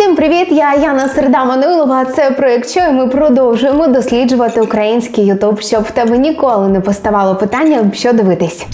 Всім привіт! Я Яна Серда Мануйлова. Це проект «Що?» і Ми продовжуємо досліджувати український Ютуб, щоб в тебе ніколи не поставало питання, що дивитись.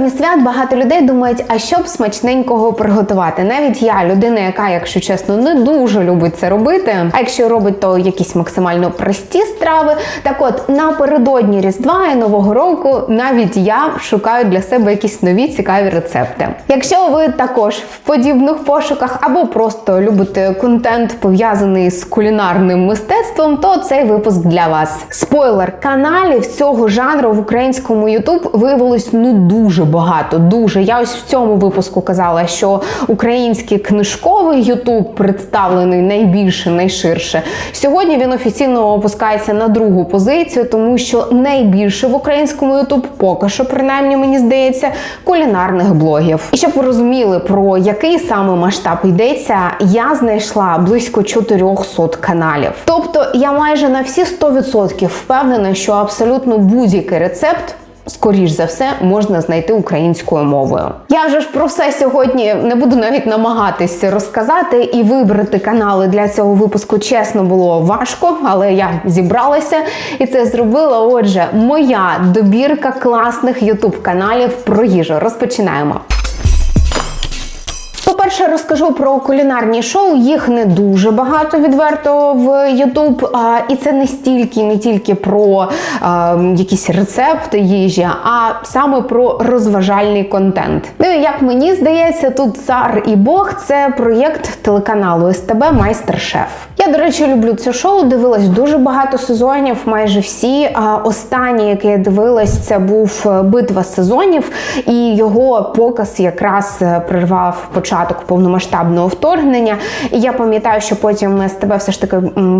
Напередодні свят багато людей думають, а що б смачненького приготувати. Навіть я, людина, яка, якщо чесно, не дуже любить це робити. А якщо робить, то якісь максимально прості страви. Так от напередодні Різдва і Нового року навіть я шукаю для себе якісь нові цікаві рецепти. Якщо ви також в подібних пошуках або просто любите контент пов'язаний з кулінарним мистецтвом, то цей випуск для вас. Спойлер каналів цього жанру в українському YouTube виявилось ну дуже багато. Дуже я ось в цьому випуску казала, що український книжковий YouTube представлений найбільше, найширше. Сьогодні він офіційно опускається на другу позицію, тому що найбільше в українському YouTube поки що, принаймні мені здається, кулінарних блогів. І щоб ви розуміли про який саме масштаб йдеться, я знайшла близько 400 каналів. Тобто я майже на всі 100% впевнена, що абсолютно будь-який рецепт. Скоріш за все можна знайти українською мовою. Я вже ж про все сьогодні не буду навіть намагатися розказати і вибрати канали для цього випуску. Чесно було важко, але я зібралася і це зробила. Отже, моя добірка класних ютуб каналів про їжу. Розпочинаємо. По-перше, розкажу про кулінарні шоу. Їх не дуже багато відверто в. А, і це не стільки, не тільки про а, якісь рецепти їжі, а саме про розважальний контент. Ну і як мені здається, тут цар і Бог це проєкт телеканалу СТБ Майстер-шеф. Я, до речі, люблю це шоу. Дивилась дуже багато сезонів, майже всі. А останнє, яке я дивилась, це був битва сезонів, і його показ якраз е, прервав початок повномасштабного вторгнення. І я пам'ятаю, що потім СТБ все ж таки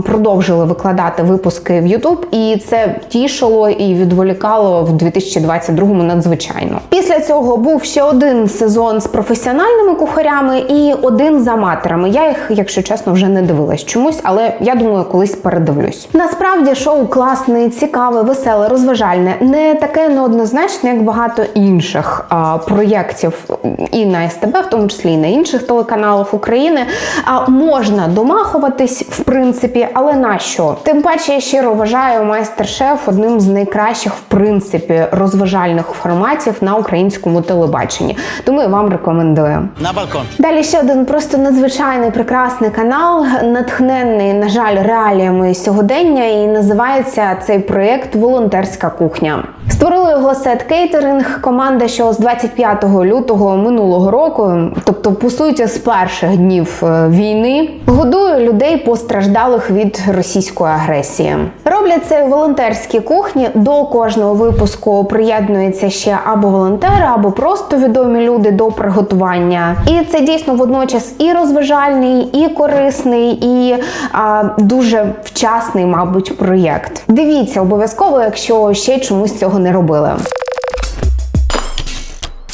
продовжили викладати випуски в Ютуб, і це тішило і відволікало в 2022-му надзвичайно. Після цього був ще один сезон з професіональними кухарями і один з аматорами. Я їх, якщо чесно, вже не дивилась чомусь, але я думаю, колись передивлюсь. Насправді шоу класне, цікаве, веселе, розважальне, не таке неоднозначне, як багато інших а, проєктів і на СТБ, в тому числі і на інших телеканалах України. А можна домахуватись, в принципі, але на що? Тим паче я щиро вважаю майстер-шеф одним з найкращих, в принципі, розважальних форматів на українському телебаченні. Тому я вам рекомендую. На балкон. Далі ще один просто надзвичайний прекрасний канал, натхненний, на жаль, реаліями сьогодення, і називається цей проєкт Волонтерська кухня. Створили його сет кейтеринг, команда, що з 25 лютого минулого року, тобто по суті з перших днів е, війни, годує людей постраждалих від російської агресії. Роблять це волонтерські кухні. До кожного випуску приєднується ще або волонтери, або просто відомі люди до приготування. І це дійсно водночас і розважальний, і корисний, і а, дуже вчасний, мабуть, проєкт. Дивіться обов'язково, якщо ще чомусь цього не робили.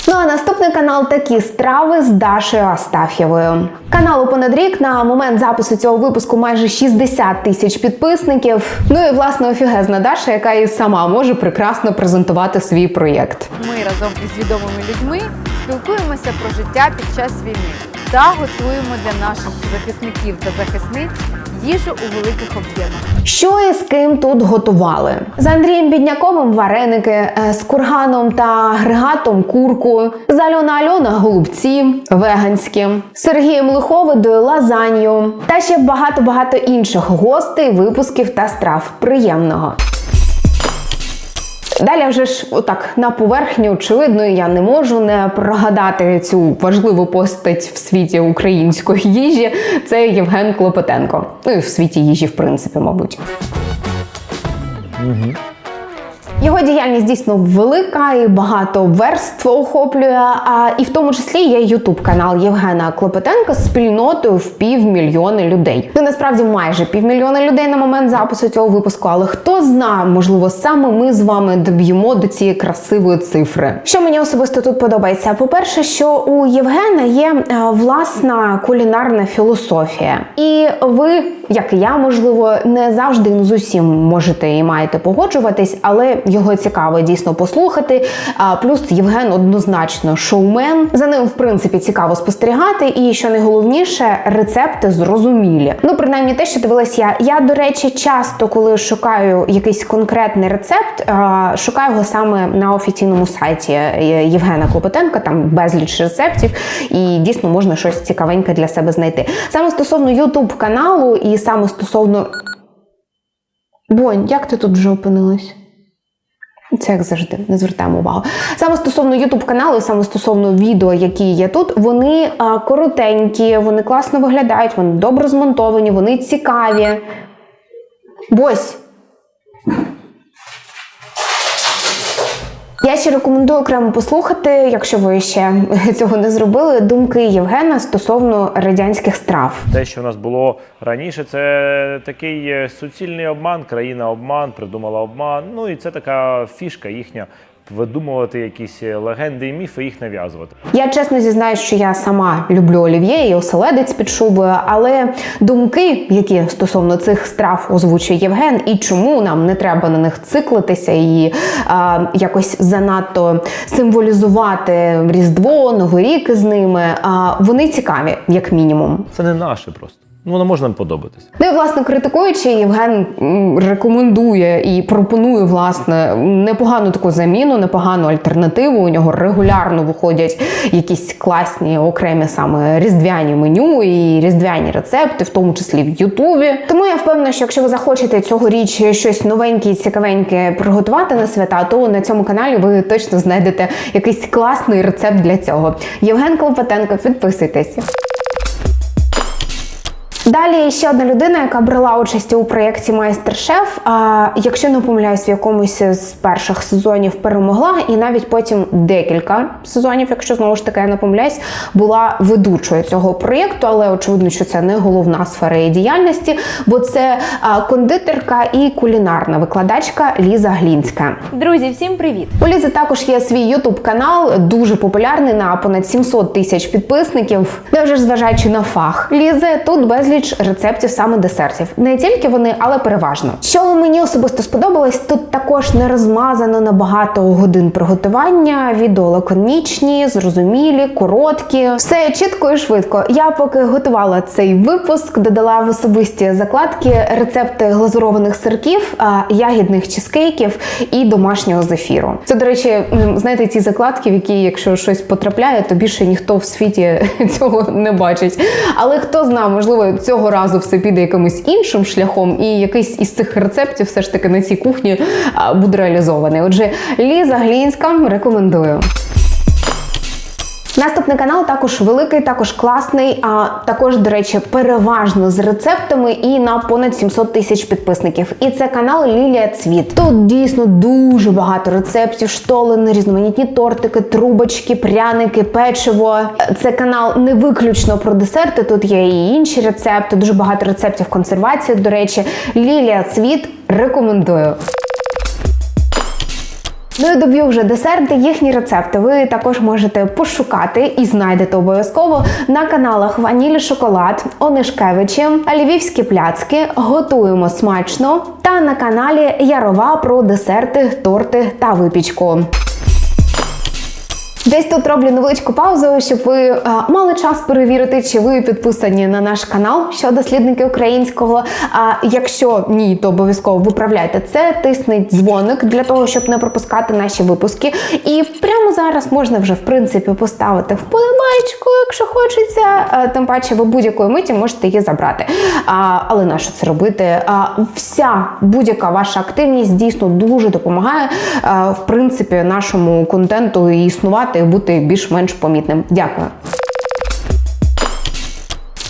Ну а наступний канал такі страви з Дашею Астаф'євою. Каналу понад рік на момент запису цього випуску майже 60 тисяч підписників. Ну і власне офігезна Даша, яка і сама може прекрасно презентувати свій проєкт. Ми разом із відомими людьми спілкуємося про життя під час війни та готуємо для наших захисників та захисниць їжу у великих об'ємах. Що і з ким тут готували? З Андрієм Бідняковим вареники, е, з Курганом та Григатом курку, з Альона Альона голубці веганські, Сергієм Лиховидою лазанью та ще багато-багато інших гостей, випусків та страв. Приємного. Далі вже ж отак на поверхні, очевидно, я не можу не прогадати цю важливу постать в світі української їжі. Це Євген Клопотенко. Ну і в світі їжі, в принципі, мабуть. Його діяльність дійсно велика і багато верств охоплює. А і в тому числі є ютуб канал Євгена Клопотенка з спільнотою в півмільйони людей. Це насправді майже півмільйона людей на момент запису цього випуску. Але хто знає, можливо, саме ми з вами доб'ємо до цієї красивої цифри. Що мені особисто тут подобається? По-перше, що у Євгена є е, власна кулінарна філософія, і ви, як і я, можливо, не завжди ну, з усім можете і маєте погоджуватись, але Його цікаво дійсно послухати. А плюс Євген однозначно шоумен. За ним, в принципі, цікаво спостерігати. І що найголовніше, рецепти зрозумілі. Ну, принаймні, те, що дивилась я. Я, до речі, часто, коли шукаю якийсь конкретний рецепт, шукаю його саме на офіційному сайті е, Євгена Клопотенка. Там безліч рецептів, і дійсно можна щось цікавеньке для себе знайти. Саме стосовно Ютуб каналу, і саме стосовно. Бонь, як ти тут вже опинилась? Це як завжди, не звертаємо увагу. Саме стосовно Ютуб каналу, саме стосовно відео, які є тут, вони коротенькі, вони класно виглядають, вони добре змонтовані, вони цікаві. Бось. Я ще рекомендую окремо послухати, якщо ви ще цього не зробили, думки Євгена стосовно радянських страв. Те, що в нас було раніше, це такий е, суцільний обман, країна обман, придумала обман. Ну і це така фішка їхня видумувати якісь е, легенди і міфи, їх нав'язувати. Я чесно зізнаюсь, що я сама люблю олів'є і оселедець під шубою, але думки, які стосовно цих страв озвучує Євген, і чому нам не треба на них циклитися і а, якось занадто символізувати Різдво, Новий рік з ними, а, вони цікаві, як мінімум. Це не наше просто. Ну, воно може нам подобатися. Ну власне критикуючи, Євген рекомендує і пропонує власне непогану таку заміну, непогану альтернативу. У нього регулярно виходять якісь класні окремі саме різдвяні меню і різдвяні рецепти, в тому числі в Ютубі. Тому я впевнена, що якщо ви захочете цьогоріч щось новеньке і цікавеньке приготувати на свята, то на цьому каналі ви точно знайдете якийсь класний рецепт для цього. Євген Клопотенко, підписуйтесь. Далі ще одна людина, яка брала участь у проєкті Майстер-шеф. А якщо не помиляюсь, в якомусь з перших сезонів перемогла, і навіть потім декілька сезонів, якщо знову ж таки я не помиляюсь, була ведучою цього проєкту, але очевидно, що це не головна сфера її діяльності, бо це кондитерка і кулінарна викладачка Ліза Глінська. Друзі, всім привіт! У Лізи також є свій ютуб канал, дуже популярний на понад 700 тисяч підписників. Не вже зважаючи на фах. Лізи тут безліч рецептів саме десертів. Не тільки вони, але переважно. Що мені особисто сподобалось, тут також не розмазано на багато годин приготування. Відео лаконічні, зрозумілі, короткі. Все чітко і швидко. Я поки готувала цей випуск, додала в особисті закладки рецепти глазурованих сирків, ягідних чизкейків і домашнього зефіру. Це, до речі, знаєте, ті закладки, в які, якщо щось потрапляє, то більше ніхто в світі цього не бачить. Але хто знає, можливо, цього разу все піде якимось іншим шляхом, і якийсь із цих рецептів все ж таки на цій кухні буде реалізований. Отже, Ліза Глінська рекомендую. Наступний канал також великий, також класний, а також, до речі, переважно з рецептами і на понад 700 тисяч підписників. І це канал Лілія Цвіт. Тут дійсно дуже багато рецептів, штолени, різноманітні тортики, трубочки, пряники, печиво. Це канал не виключно про десерти. Тут є і інші рецепти, дуже багато рецептів консервації. До речі, Лілія Цвіт рекомендую. Ну і доб'ю вже десерти. Їхні рецепти ви також можете пошукати і знайдете обов'язково на каналах Ванілі Шоколад, Онишкевичі, Львівські пляцки, Готуємо смачно та на каналі Ярова про десерти, торти та випічку. Десь тут роблю невеличку паузу, щоб ви е, мали час перевірити, чи ви підписані на наш канал, що дослідники українського. А якщо ні, то обов'язково виправляйте це, тисніть дзвоник для того, щоб не пропускати наші випуски. І прямо зараз можна вже в принципі поставити вподобайку, якщо хочеться. Е, Тим паче, ви будь-якої миті можете її забрати. А, але на що це робити? А, вся будь-яка ваша активність дійсно дуже допомагає е, в принципі нашому контенту і існувати і бути більш-менш помітним. Дякую.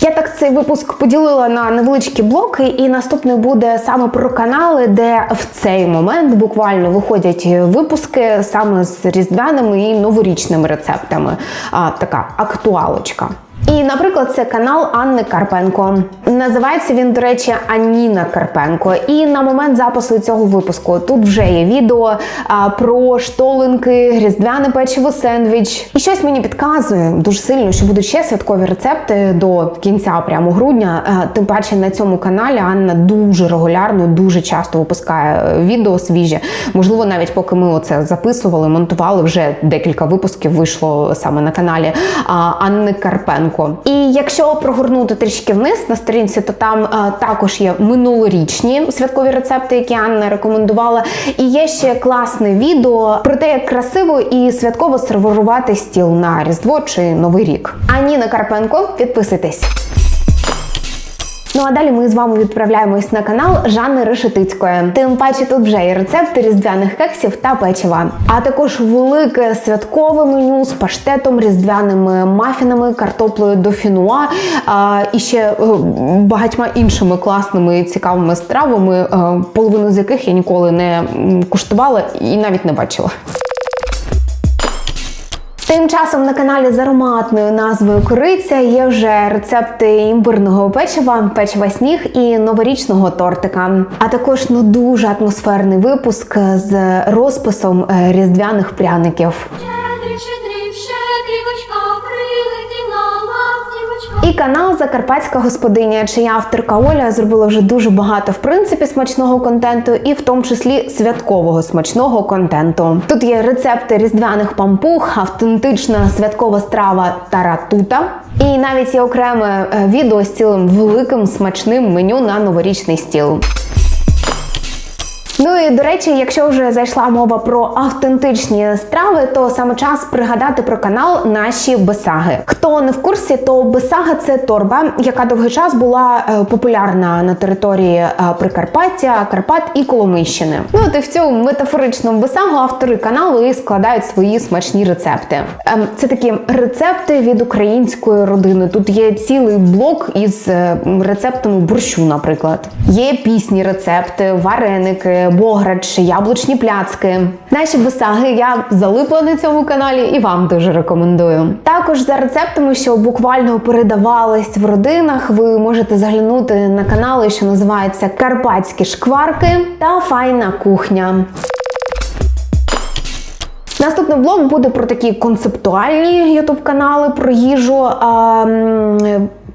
Я так цей випуск поділила на невеличкі блоки, і наступний буде саме про канали, де в цей момент буквально виходять випуски саме з різдвяними і новорічними рецептами. А, така актуалочка. І, наприклад, це канал Анни Карпенко. Називається він, до речі, Аніна Карпенко. І на момент запису цього випуску тут вже є відео а, про штолинки, різдвяне печиво сендвіч. І щось мені підказує дуже сильно, що будуть ще святкові рецепти до кінця прямо грудня. А, тим паче на цьому каналі Анна дуже регулярно, дуже часто випускає е, відео свіжі. Можливо, навіть поки ми оце записували, монтували вже декілька випусків вийшло саме на каналі а, Анни Карпенко. І якщо прогорнути трішки вниз на сторінці, то там е, також є минулорічні святкові рецепти, які Анна рекомендувала. І є ще класне відео про те, як красиво і святково сервувати стіл на Різдво чи Новий рік. Аніна Карпенко, підписуйтесь. Ну а далі ми з вами відправляємось на канал Жанни Решетицької. Тим паче тут вже є рецепти різдвяних кексів та печива, а також велике святкове меню з паштетом, різдвяними мафінами, картоплею до фінуа а, і ще е, багатьма іншими класними і цікавими стравами, е, половину з яких я ніколи не куштувала і навіть не бачила. Тим часом на каналі з ароматною назвою Кориця є вже рецепти імбирного печива, печива сніг і новорічного тортика. А також ну дуже атмосферний випуск з розписом е, різдвяних пряників. І канал Закарпатська господиня, чия авторка Оля зробила вже дуже багато в принципі смачного контенту, і в тому числі святкового смачного контенту. Тут є рецепти різдвяних пампух, автентична святкова страва таратута. І навіть є окреме е, відео з цілим великим смачним меню на новорічний стіл. Ну і до речі, якщо вже зайшла мова про автентичні страви, то саме час пригадати про канал Наші Бесаги. Хто не в курсі, то Бесага це торба, яка довгий час була е, популярна на території е, Прикарпаття, Карпат і Коломийщини. Ну от і в цю метафоричну бесагу автори каналу і складають свої смачні рецепти. Ем, Це такі рецепти від української родини. Тут є цілий блок із е, рецептами борщу, наприклад. Є пісні рецепти, вареники, бограч, яблучні пляцки. Наші бесаги я залипла на цьому каналі і вам дуже рекомендую. Також за рецептами, що буквально передавались в родинах, ви можете заглянути на канали, що називаються Карпатські шкварки та Файна кухня. Наступний блог буде про такі концептуальні ютуб канали про їжу. А,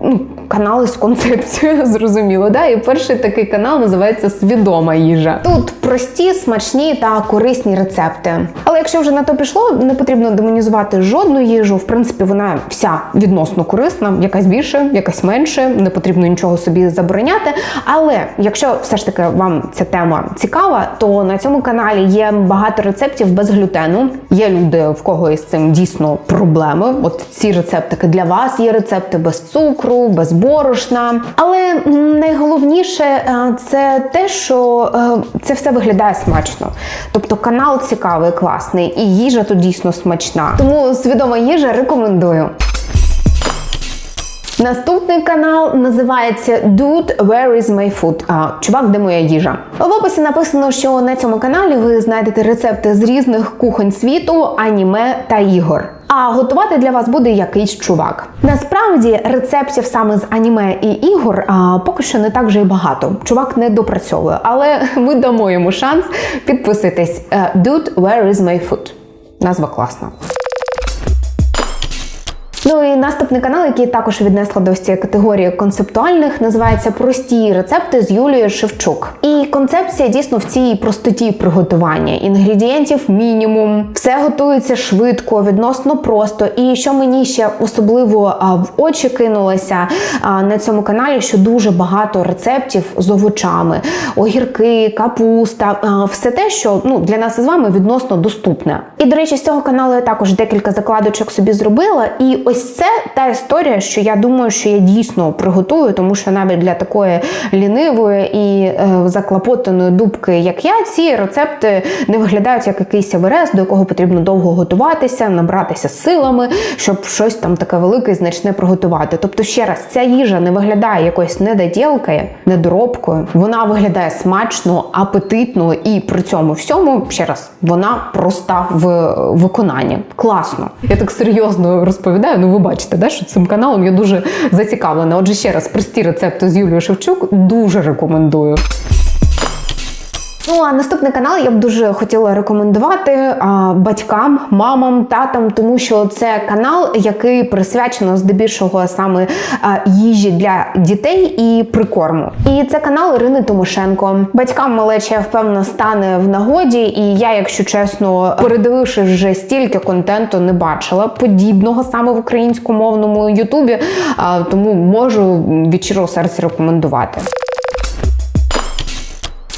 ну, канали з концепцією, зрозуміло. Да? І перший такий канал називається Свідома їжа. Тут прості, смачні та корисні рецепти. Але якщо вже на то пішло, не потрібно демонізувати жодну їжу. В принципі, вона вся відносно корисна, якась більше, якась менше, не потрібно нічого собі забороняти. Але якщо все ж таки вам ця тема цікава, то на цьому каналі є багато рецептів без глютену. Є люди, в кого із цим дійсно проблеми. От ці рецептики для вас є рецепти без цукру, без борошна. Але найголовніше е, це те, що е, це все виглядає смачно. Тобто канал цікавий, класний, і їжа тут дійсно смачна. Тому свідома їжа рекомендую. Наступний канал називається Dude, Where is my food? А, Чувак, де моя їжа? В описі написано, що на цьому каналі ви знайдете рецепти з різних кухонь світу, аніме та ігор. А готувати для вас буде якийсь чувак. Насправді рецептів саме з аніме і ігор а, поки що не так вже й багато. Чувак не допрацьовує, але ми дамо йому шанс. Підписуйтесь. Е, Dude, where is my food? Назва класна. Наступний канал, який також віднесла до цієї категорії концептуальних, називається Прості рецепти з Юлією Шевчук. І концепція дійсно в цій простоті приготування. Інгредієнтів мінімум, все готується швидко, відносно просто. І що мені ще особливо в очі кинулося на цьому каналі, що дуже багато рецептів з овочами, огірки, капуста, все те, що ну для нас із вами відносно доступне. І до речі, з цього каналу я також декілька закладочок собі зробила. І ось це та історія, що я думаю, що я дійсно приготую, тому що навіть для такої лінивої і е, заклопотаної дубки, як я, ці рецепти не виглядають як якийсь Еверест, до якого потрібно довго готуватися, набратися силами, щоб щось там таке велике і значне приготувати. Тобто, ще раз, ця їжа не виглядає якоюсь недоділкою, недоробкою. Вона виглядає смачно, апетитно і при цьому всьому ще раз вона проста в виконанні. Класно. Я так серйозно розповідаю. Ну, ви бачите. Бачите, да, що цим каналом я дуже зацікавлена. Отже, ще раз прості рецепти з Юлією Шевчук дуже рекомендую. Ну а наступний канал я б дуже хотіла рекомендувати а, батькам, мамам, татам, тому що це канал, який присвячено здебільшого саме а, їжі для дітей і прикорму. І це канал Ірини Тимошенко. Батькам малеча впевнена стане в нагоді, і я, якщо чесно, передивившись вже стільки контенту, не бачила подібного саме в українськомовному Ютубі, а, тому можу від щирого серця рекомендувати.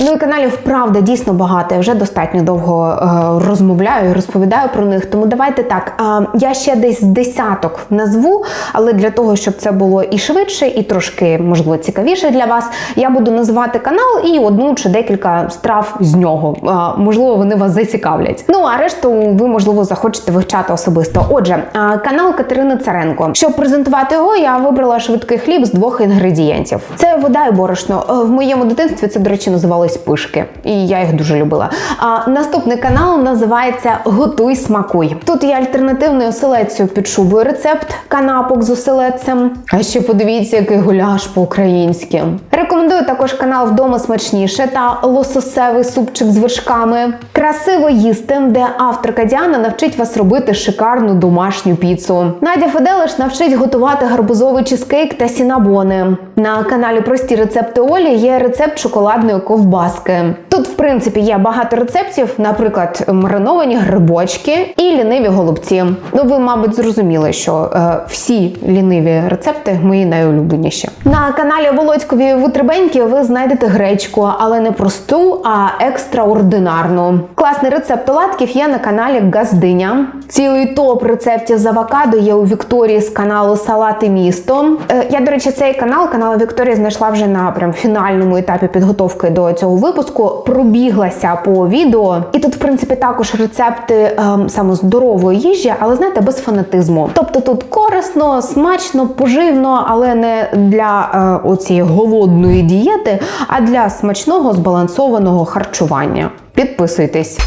Ну і каналів правда дійсно багато. Я вже достатньо довго е, розмовляю розповідаю про них. Тому давайте так. Я ще десь десяток назву, але для того, щоб це було і швидше, і трошки можливо цікавіше для вас, я буду називати канал і одну чи декілька страв з нього. Можливо, вони вас зацікавлять. Ну а решту ви можливо захочете вивчати особисто. Отже, канал Катерини Царенко. Щоб презентувати його, я вибрала швидкий хліб з двох інгредієнтів. Це вода і борошно. Е, В моєму дитинстві це, до речі, називалось пишки, і я їх дуже любила. А наступний канал називається Готуй смакуй. Тут є альтернативний оселедцю під рецепт канапок з оселедцем. А ще подивіться, який гуляш по-українськи. Рекомендую також канал Вдома смачніше та лососевий супчик з вершками. Красиво їсти, де авторка Діана навчить вас робити шикарну домашню піцу. Надя Феделиш навчить готувати гарбузовий чизкейк та сінабони. На каналі Прості рецепти Олі є рецепт шоколадної ковбаски. Тут, в принципі, є багато рецептів, наприклад, мариновані грибочки і ліниві голубці. Ну, ви, мабуть, зрозуміли, що е, всі ліниві рецепти мої найулюбленіші. На каналі Володькові Вутребеньки ви знайдете гречку, але не просту, а екстраординарну. Класний рецепт оладків є на каналі Газдиня. Цілий топ рецептів з авокадо є у Вікторії з каналу Салати місто. Е, я, до речі, цей канал, канал Вікторії, знайшла вже на прям фінальному етапі підготовки до цього випуску. Пробіглася по відео, і тут, в принципі, також рецепти ем, саме здорової їжі, але знаєте, без фанатизму. Тобто тут корисно, смачно, поживно, але не для е, оцієї голодної дієти, а для смачного збалансованого харчування. Підписуйтесь.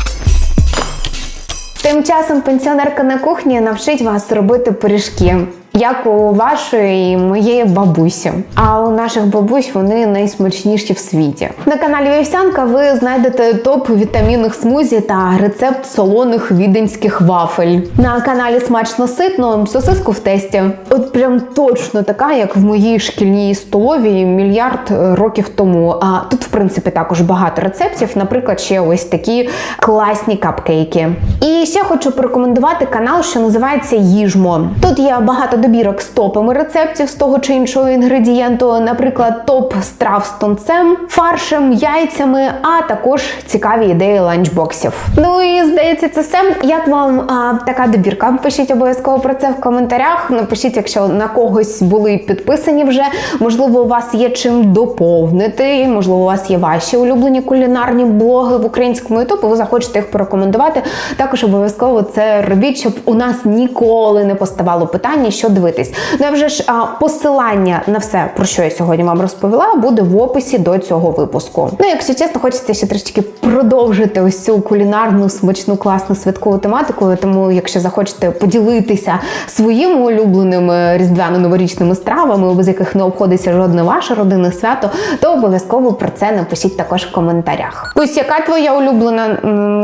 Тим часом пенсіонерка на кухні навчить вас робити пиріжки. Як у вашої і моєї бабусі. А у наших бабусь вони найсмачніші в світі. На каналі Вівсянка ви знайдете топ вітамінних смузі та рецепт солоних віденських вафель. На каналі Смачно ситно сосиску в тесті. От прям точно така, як в моїй шкільній столовій мільярд років тому. А тут, в принципі, також багато рецептів. Наприклад, ще ось такі класні капкейки. І ще хочу порекомендувати канал, що називається Їжмо. Тут є багато добірок з топами рецептів з того чи іншого інгредієнту, наприклад, топ страв з тунцем, фаршем, яйцями, а також цікаві ідеї ланчбоксів. Ну і здається, це все. Як вам а, така добірка? Пишіть обов'язково про це в коментарях. Напишіть, якщо на когось були підписані вже. Можливо, у вас є чим доповнити. Можливо, у вас є ваші улюблені кулінарні блоги в українському ютубі. Ви захочете їх порекомендувати. Також обов'язково це робіть, щоб у нас ніколи не поставало питання, що дивитись. Ну а вже ж посилання на все, про що я сьогодні вам розповіла, буде в описі до цього випуску. Ну, якщо чесно, хочеться ще трішки продовжити ось цю кулінарну, смачну, класну святкову тематику. Тому, якщо захочете поділитися своїми улюбленими різдвяно-новорічними стравами, без яких не обходиться жодне ваше родинне свято, то обов'язково про це напишіть також в коментарях. Ось яка твоя улюблена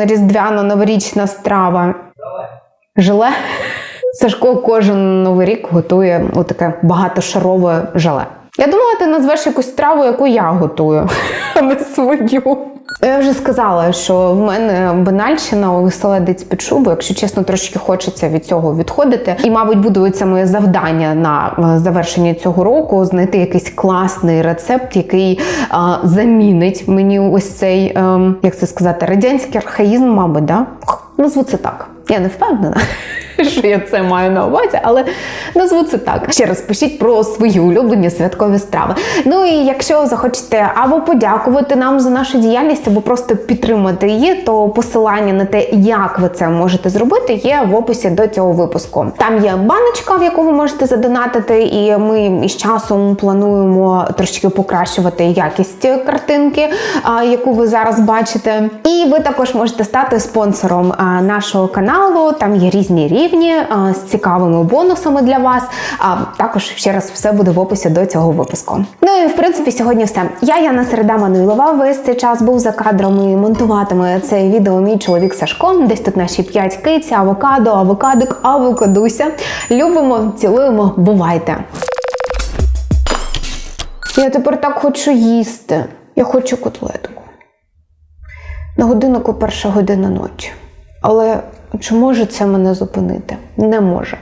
різдвяно-новорічна страва? Желе? Сашко кожен новий рік готує отаке багатошарове желе. Я думала, ти назвеш якусь страву, яку я готую, а не свою. Я вже сказала, що в мене банальщина оселедець під шубу. Якщо чесно, трошки хочеться від цього відходити. І, мабуть, буде це моє завдання на е, завершення цього року знайти якийсь класний рецепт, який е, замінить мені ось цей, е, як це сказати, радянський архаїзм, мабуть, да? Назву це так. Я не впевнена, що я це маю на увазі, але назву це так. Ще раз пишіть про свої улюблені святкові страви. Ну і якщо захочете або подякувати нам за нашу діяльність, або просто підтримати її, то посилання на те, як ви це можете зробити, є в описі до цього випуску. Там є баночка, в яку ви можете задонатити, і ми із часом плануємо трошки покращувати якість картинки, яку ви зараз бачите. І ви також можете стати спонсором нашого каналу. Там є різні чарівні а, з цікавими бонусами для вас. А також ще раз все буде в описі до цього випуску. Ну і в принципі сьогодні все. Я Яна Середа Мануйлова. Весь цей час був за кадром і монтуватиме це відео мій чоловік Сашко. Десь тут наші п'ять киць, авокадо, авокадик, авокадуся. Любимо, цілуємо, бувайте. Я тепер так хочу їсти. Я хочу котлетку. На годиннику перша година ночі. Але чи може це мене зупинити? Не може.